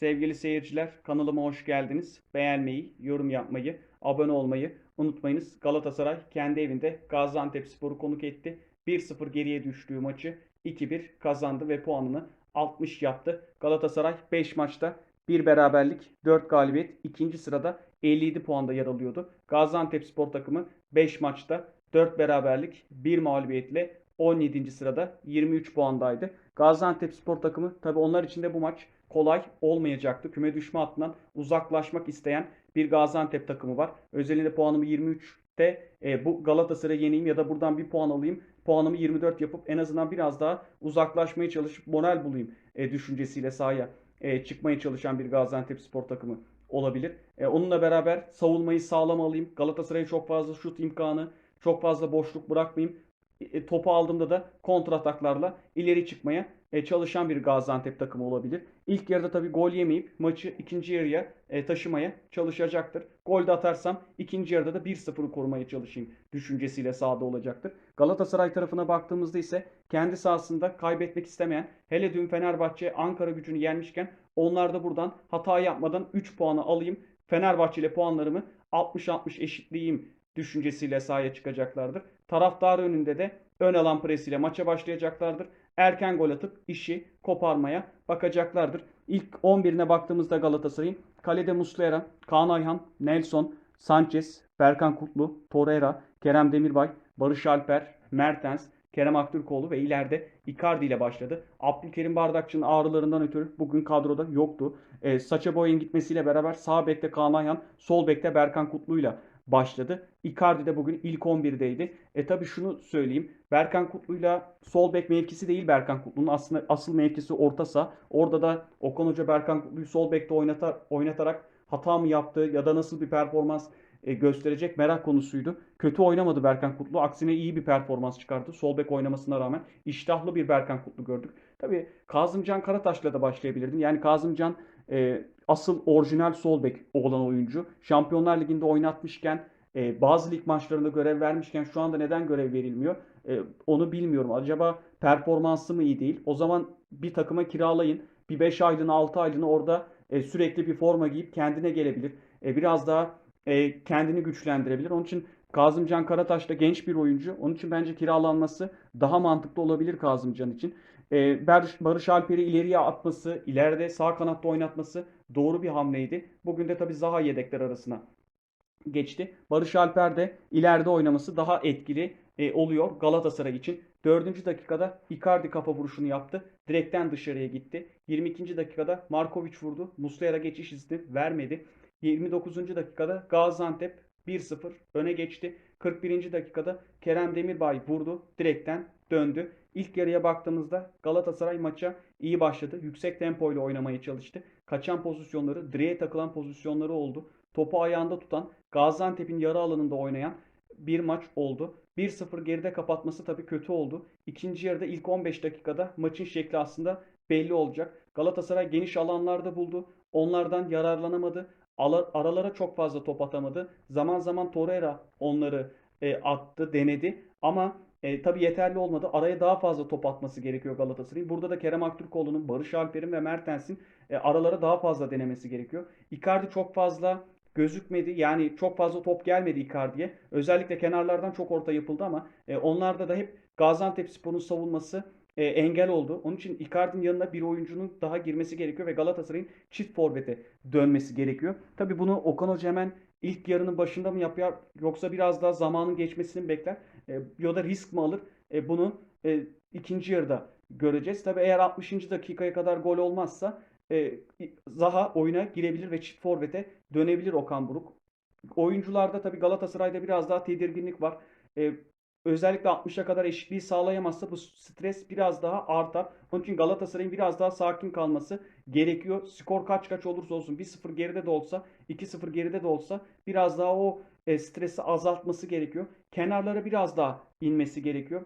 Sevgili seyirciler, kanalıma hoş geldiniz. Beğenmeyi, yorum yapmayı, abone olmayı unutmayınız. Galatasaray kendi evinde Gaziantepspor'u konuk etti. 1-0 geriye düştüğü maçı 2-1 kazandı ve puanını 60 yaptı. Galatasaray 5 maçta bir beraberlik, 4 galibiyet, ikinci sırada 57 puanda yer alıyordu. Gaziantepspor takımı 5 maçta 4 beraberlik, 1 mağlubiyetle 17. sırada 23 puandaydı. Gaziantepspor takımı tabi onlar için de bu maç kolay olmayacaktı. Küme düşme hattından uzaklaşmak isteyen bir Gaziantep takımı var. Özellikle puanımı 23'te e, bu Galatasaray'ı yeneyim ya da buradan bir puan alayım. Puanımı 24 yapıp en azından biraz daha uzaklaşmaya çalışıp moral bulayım e, düşüncesiyle sahaya e, çıkmaya çalışan bir Gaziantep spor takımı olabilir. E, onunla beraber savunmayı sağlam alayım. Galatasaray'a çok fazla şut imkanı, çok fazla boşluk bırakmayayım. E, topu aldığımda da kontrataklarla ileri çıkmaya e, çalışan bir Gaziantep takımı olabilir. İlk yarıda tabii gol yemeyip maçı ikinci yarıya e, taşımaya çalışacaktır. Gol de atarsam ikinci yarıda da 1-0'ı korumaya çalışayım düşüncesiyle sahada olacaktır. Galatasaray tarafına baktığımızda ise kendi sahasında kaybetmek istemeyen hele dün Fenerbahçe Ankara gücünü yenmişken onlar da buradan hata yapmadan 3 puanı alayım. Fenerbahçe ile puanlarımı 60-60 eşitleyeyim düşüncesiyle sahaya çıkacaklardır. Taraftar önünde de ön alan presiyle maça başlayacaklardır. Erken gol atıp işi koparmaya bakacaklardır. İlk 11'ine baktığımızda Galatasaray'ın kalede Muslera, Kaan Ayhan, Nelson, Sanchez, Berkan Kutlu, Torreira, Kerem Demirbay, Barış Alper, Mertens, Kerem Aktürkoğlu ve ileride Icardi ile başladı. Abdülkerim Bardakçı'nın ağrılarından ötürü bugün kadroda yoktu. E, Saça Boy'un gitmesiyle beraber sağ bekte Kaan Ayhan, sol bekte Berkan Kutlu ile başladı. Icardi de bugün ilk 11'deydi. E tabi şunu söyleyeyim. Berkan Kutlu'yla sol bek mevkisi değil Berkan Kutlu'nun. Aslında asıl mevkisi orta. Orada da Okan Hoca Berkan Kutlu'yu sol bekte oynatar, oynatarak hata mı yaptı ya da nasıl bir performans e, gösterecek merak konusuydu. Kötü oynamadı Berkan Kutlu. Aksine iyi bir performans çıkardı. Sol bek oynamasına rağmen iştahlı bir Berkan Kutlu gördük. Tabii Kazımcan Karataş'la da başlayabilirdin. Yani Kazımcan e, asıl orijinal sol bek olan oyuncu. Şampiyonlar Ligi'nde oynatmışken e, bazı lig maçlarında görev vermişken şu anda neden görev verilmiyor? E, onu bilmiyorum. Acaba performansı mı iyi değil? O zaman bir takıma kiralayın. Bir 5 aylığına 6 aylığına orada e, sürekli bir forma giyip kendine gelebilir. E, biraz daha e, kendini güçlendirebilir. Onun için Kazımcan Karataş da genç bir oyuncu. Onun için bence kiralanması daha mantıklı olabilir Kazımcan için. E, Barış, Barış Alper'i ileriye atması, ileride sağ kanatta oynatması doğru bir hamleydi. Bugün de tabii Zaha yedekler arasına geçti. Barış Alper de ileride oynaması daha etkili e, oluyor Galatasaray için. 4. dakikada Icardi kafa vuruşunu yaptı. Direkten dışarıya gitti. 22. dakikada Markovic vurdu. Muslera geçiş izni vermedi. 29. dakikada Gaziantep 1-0 öne geçti. 41. dakikada Kerem Demirbay vurdu. Direkten döndü. İlk yarıya baktığımızda Galatasaray maça iyi başladı. Yüksek tempoyla oynamaya çalıştı. Kaçan pozisyonları, direğe takılan pozisyonları oldu. Topu ayağında tutan, Gaziantep'in yarı alanında oynayan bir maç oldu. 1-0 geride kapatması tabii kötü oldu. İkinci yarıda ilk 15 dakikada maçın şekli aslında belli olacak. Galatasaray geniş alanlarda buldu. Onlardan yararlanamadı. Aralara çok fazla top atamadı. Zaman zaman Torreira onları e, attı, denedi. Ama e, tabii yeterli olmadı. Araya daha fazla top atması gerekiyor Galatasaray'ın. Burada da Kerem Aktürkoğlu'nun, Barış Alper'in ve Mertens'in e, aralara daha fazla denemesi gerekiyor. Icardi çok fazla gözükmedi. Yani çok fazla top gelmedi Icardi'ye. Özellikle kenarlardan çok orta yapıldı ama e, onlarda da hep Gaziantepspor'un savunması e, engel oldu. Onun için Icardi'nin yanına bir oyuncunun daha girmesi gerekiyor ve Galatasaray'ın çift forvete dönmesi gerekiyor. Tabi bunu Okan Hoca hemen ilk yarının başında mı yapar yoksa biraz daha zamanın geçmesini bekler? E, ya da risk mi alır? E, bunu e, ikinci yarıda göreceğiz. Tabi eğer 60. dakikaya kadar gol olmazsa e, Zaha oyuna girebilir ve çift forvete dönebilir Okan Buruk. Oyuncularda tabi Galatasaray'da biraz daha tedirginlik var. E, özellikle 60'a kadar eşitliği sağlayamazsa bu stres biraz daha artar. Onun için Galatasaray'ın biraz daha sakin kalması gerekiyor. Skor kaç kaç olursa olsun 1-0 geride de olsa 2-0 geride de olsa biraz daha o e, stresi azaltması gerekiyor. Kenarlara biraz daha inmesi gerekiyor.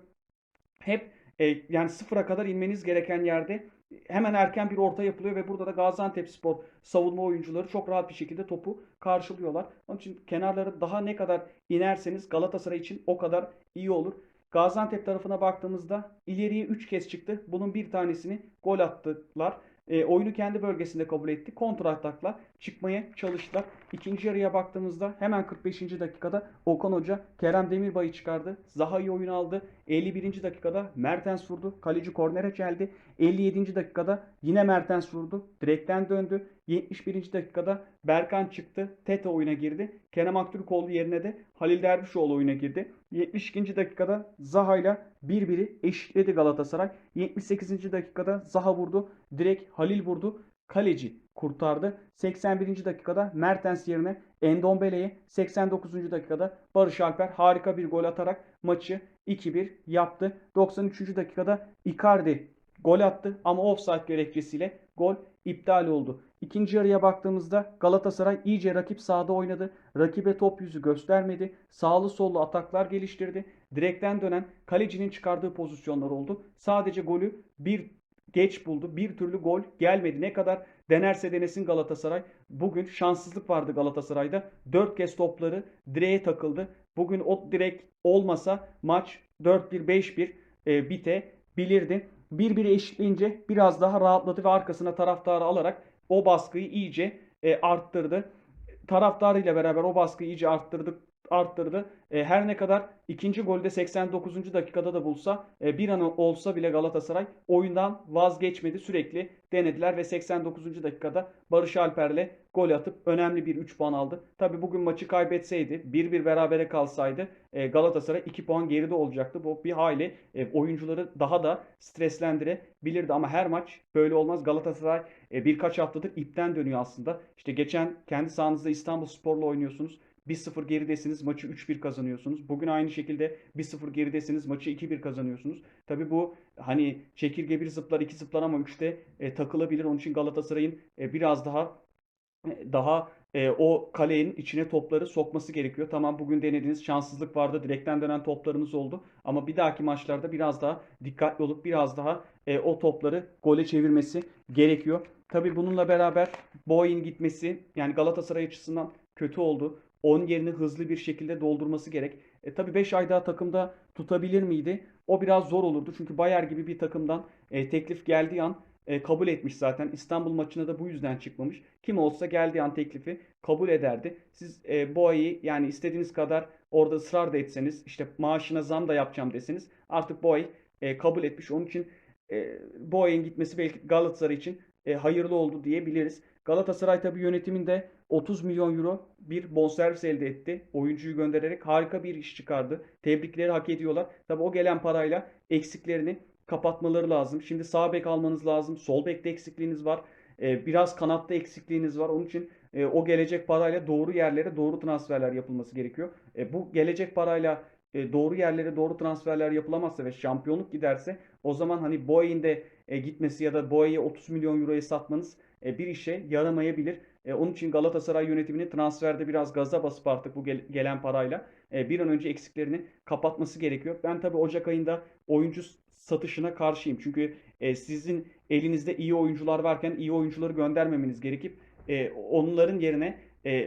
Hep e, yani sıfıra kadar inmeniz gereken yerde hemen erken bir orta yapılıyor ve burada da Gaziantepspor savunma oyuncuları çok rahat bir şekilde topu karşılıyorlar. Onun için kenarları daha ne kadar inerseniz Galatasaray için o kadar iyi olur. Gaziantep tarafına baktığımızda ileriye 3 kez çıktı. Bunun bir tanesini gol attılar. E, oyunu kendi bölgesinde kabul etti. Kontra atakla çıkmaya çalıştılar. İkinci yarıya baktığımızda hemen 45. dakikada Okan Hoca Kerem Demirbay'ı çıkardı. Zaha'yı oyun aldı. 51. dakikada Mertens vurdu. Kaleci kornere geldi. 57. dakikada yine Mertens vurdu. Direkten döndü. 71. dakikada Berkan çıktı. Tete oyuna girdi. Kerem Aktürkoğlu yerine de Halil Dervişoğlu oyuna girdi. 72. dakikada Zaha ile 1-1'i eşitledi Galatasaray. 78. dakikada Zaha vurdu. Direkt Halil vurdu. Kaleci kurtardı. 81. dakikada Mertens yerine Endombele'ye 89. dakikada Barış Alper harika bir gol atarak maçı 2-1 yaptı. 93. dakikada Icardi gol attı ama offside gerekçesiyle gol iptal oldu. İkinci yarıya baktığımızda Galatasaray iyice rakip sahada oynadı. Rakibe top yüzü göstermedi. Sağlı sollu ataklar geliştirdi. Direkten dönen kalecinin çıkardığı pozisyonlar oldu. Sadece golü bir geç buldu. Bir türlü gol gelmedi. Ne kadar denerse denesin Galatasaray. Bugün şanssızlık vardı Galatasaray'da. 4 kez topları direğe takıldı. Bugün o direk olmasa maç 4-1 5-1 e, bitebilirdi. 1-1 eşitleyince biraz daha rahatladı ve arkasına taraftarı alarak o baskıyı iyice e, arttırdı. Taraftarıyla beraber o baskıyı iyice arttırdık arttırdı. E, her ne kadar ikinci golde 89. dakikada da bulsa e, bir an olsa bile Galatasaray oyundan vazgeçmedi. Sürekli denediler ve 89. dakikada Barış Alper'le gol atıp önemli bir 3 puan aldı. Tabi bugün maçı kaybetseydi 1-1 berabere kalsaydı e, Galatasaray 2 puan geride olacaktı. Bu bir hayli e, oyuncuları daha da streslendirebilirdi ama her maç böyle olmaz. Galatasaray e, birkaç haftadır ipten dönüyor aslında. İşte geçen kendi sahanızda İstanbul Spor'la oynuyorsunuz. 1-0 geridesiniz maçı 3-1 kazanıyorsunuz. Bugün aynı şekilde 1-0 geridesiniz maçı 2-1 kazanıyorsunuz. Tabi bu hani çekirge bir zıplar iki zıplar ama 3'te e, takılabilir. Onun için Galatasaray'ın e, biraz daha e, daha e, o kalenin içine topları sokması gerekiyor. Tamam bugün denediğiniz şanssızlık vardı. Direkten dönen toplarınız oldu. Ama bir dahaki maçlarda biraz daha dikkatli olup biraz daha e, o topları gole çevirmesi gerekiyor. Tabi bununla beraber Boy'un gitmesi yani Galatasaray açısından kötü oldu. Onun yerini hızlı bir şekilde doldurması gerek. E, tabii 5 ay daha takımda tutabilir miydi? O biraz zor olurdu. Çünkü Bayer gibi bir takımdan e, teklif geldiği an e, kabul etmiş zaten. İstanbul maçına da bu yüzden çıkmamış. Kim olsa geldiği an teklifi kabul ederdi. Siz e, Boğa'yı yani istediğiniz kadar orada ısrar da etseniz işte maaşına zam da yapacağım deseniz artık Boğa'yı e, kabul etmiş. Onun için e, Boğa'nın gitmesi belki Galatasaray için e, hayırlı oldu diyebiliriz. Galatasaray tabi yönetiminde 30 milyon euro bir bonservis elde etti. Oyuncuyu göndererek harika bir iş çıkardı. Tebrikleri hak ediyorlar. Tabi o gelen parayla eksiklerini kapatmaları lazım. Şimdi sağ bek almanız lazım. Sol bekte eksikliğiniz var. Ee, biraz kanatta eksikliğiniz var. Onun için e, o gelecek parayla doğru yerlere doğru transferler yapılması gerekiyor. E, bu gelecek parayla e, doğru yerlere doğru transferler yapılamazsa ve şampiyonluk giderse o zaman hani Boeing'in de gitmesi ya da Boeing'e 30 milyon euroya satmanız bir işe yaramayabilir. E, onun için Galatasaray yönetiminin transferde biraz gaza basıp artık bu gelen parayla e, bir an önce eksiklerini kapatması gerekiyor. Ben tabii Ocak ayında oyuncu satışına karşıyım. Çünkü e, sizin elinizde iyi oyuncular varken iyi oyuncuları göndermemeniz gerekip onların yerine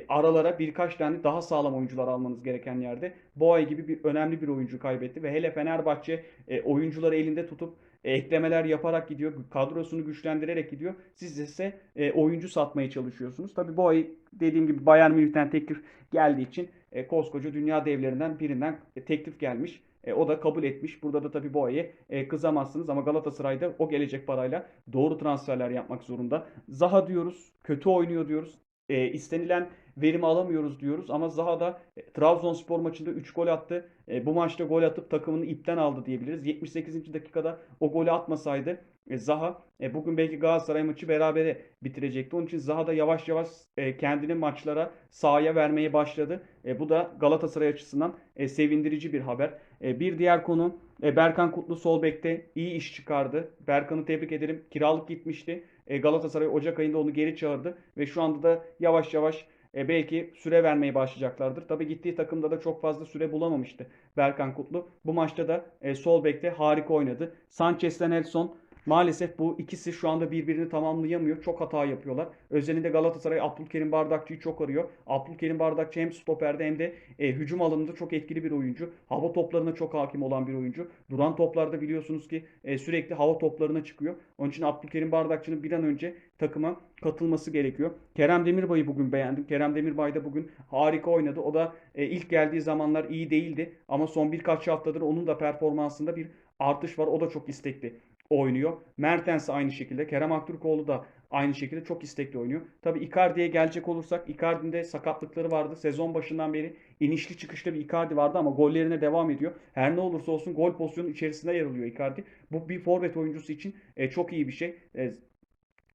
aralara birkaç tane daha sağlam oyuncular almanız gereken yerde Boğay gibi bir önemli bir oyuncu kaybetti ve hele Fenerbahçe oyuncuları elinde tutup eklemeler yaparak gidiyor. Kadrosunu güçlendirerek gidiyor. Siz ise e, oyuncu satmaya çalışıyorsunuz. Tabi bu ay dediğim gibi Bayern Münih'ten teklif geldiği için e, koskoca dünya devlerinden birinden e, teklif gelmiş. E, o da kabul etmiş. Burada da tabii bu ayı e, kızamazsınız ama Galatasaray'da o gelecek parayla doğru transferler yapmak zorunda. Zaha diyoruz, kötü oynuyor diyoruz. E, istenilen verimi alamıyoruz diyoruz. Ama Zaha da e, Trabzonspor maçında 3 gol attı. E, bu maçta gol atıp takımını ipten aldı diyebiliriz. 78. dakikada o golü atmasaydı e, Zaha e, bugün belki Galatasaray maçı berabere bitirecekti. Onun için Zaha da yavaş yavaş e, kendini maçlara sahaya vermeye başladı. E, bu da Galatasaray açısından e, sevindirici bir haber. E, bir diğer konu e, Berkan Kutlu sol bekte iyi iş çıkardı. Berkan'ı tebrik ederim. Kiralık gitmişti. E, Galatasaray Ocak ayında onu geri çağırdı ve şu anda da yavaş yavaş e, belki süre vermeye başlayacaklardır. Tabi gittiği takımda da çok fazla süre bulamamıştı Berkan Kutlu. Bu maçta da e, sol bekte harika oynadı. Sanchez'le Nelson maalesef bu ikisi şu anda birbirini tamamlayamıyor. Çok hata yapıyorlar. Özellikle Galatasaray Abdülkerim Bardakçı'yı çok arıyor. Abdülkerim Bardakçı hem stoperde hem de e, hücum alanında çok etkili bir oyuncu. Hava toplarına çok hakim olan bir oyuncu. Duran toplarda biliyorsunuz ki e, sürekli hava toplarına çıkıyor. Onun için Abdülkerim Bardakçı'nın bir an önce takıma katılması gerekiyor. Kerem Demirbay'ı bugün beğendim. Kerem Demirbay da bugün harika oynadı. O da e, ilk geldiği zamanlar iyi değildi ama son birkaç haftadır onun da performansında bir artış var. O da çok istekli oynuyor. Mertens aynı şekilde. Kerem Aktürkoğlu da aynı şekilde çok istekli oynuyor. Tabii Icardi'ye gelecek olursak Icardi'nin de sakatlıkları vardı. Sezon başından beri inişli çıkışlı bir Icardi vardı ama gollerine devam ediyor. Her ne olursa olsun gol pozisyonun içerisinde yer alıyor Icardi. Bu bir forvet oyuncusu için e, çok iyi bir şey. E,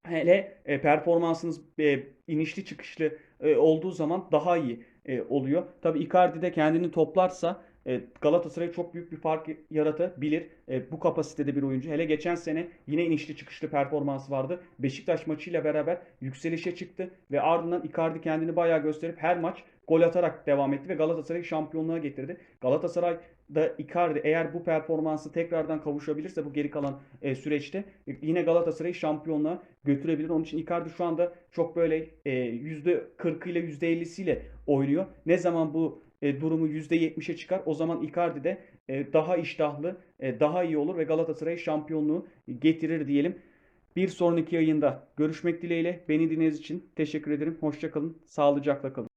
Hele e, performansınız e, inişli çıkışlı olduğu zaman daha iyi oluyor. Tabii Icardi de kendini toplarsa Galatasaray çok büyük bir fark yaratabilir. E, bu kapasitede bir oyuncu. Hele geçen sene yine inişli çıkışlı performansı vardı. Beşiktaş maçıyla beraber yükselişe çıktı ve ardından Icardi kendini bayağı gösterip her maç gol atarak devam etti ve Galatasaray'ı şampiyonluğa getirdi. Galatasaray da Icardi eğer bu performansı tekrardan kavuşabilirse bu geri kalan e, süreçte e, yine Galatasaray'ı şampiyonluğa götürebilir. Onun için Icardi şu anda çok böyle e, %40 ile %50'siyle oynuyor. Ne zaman bu e, durumu %70'e çıkar o zaman Icardi de e, daha iştahlı, e, daha iyi olur ve Galatasaray şampiyonluğu getirir diyelim. Bir sonraki yayında görüşmek dileğiyle. Beni dinlediğiniz için teşekkür ederim. Hoşçakalın, sağlıcakla kalın.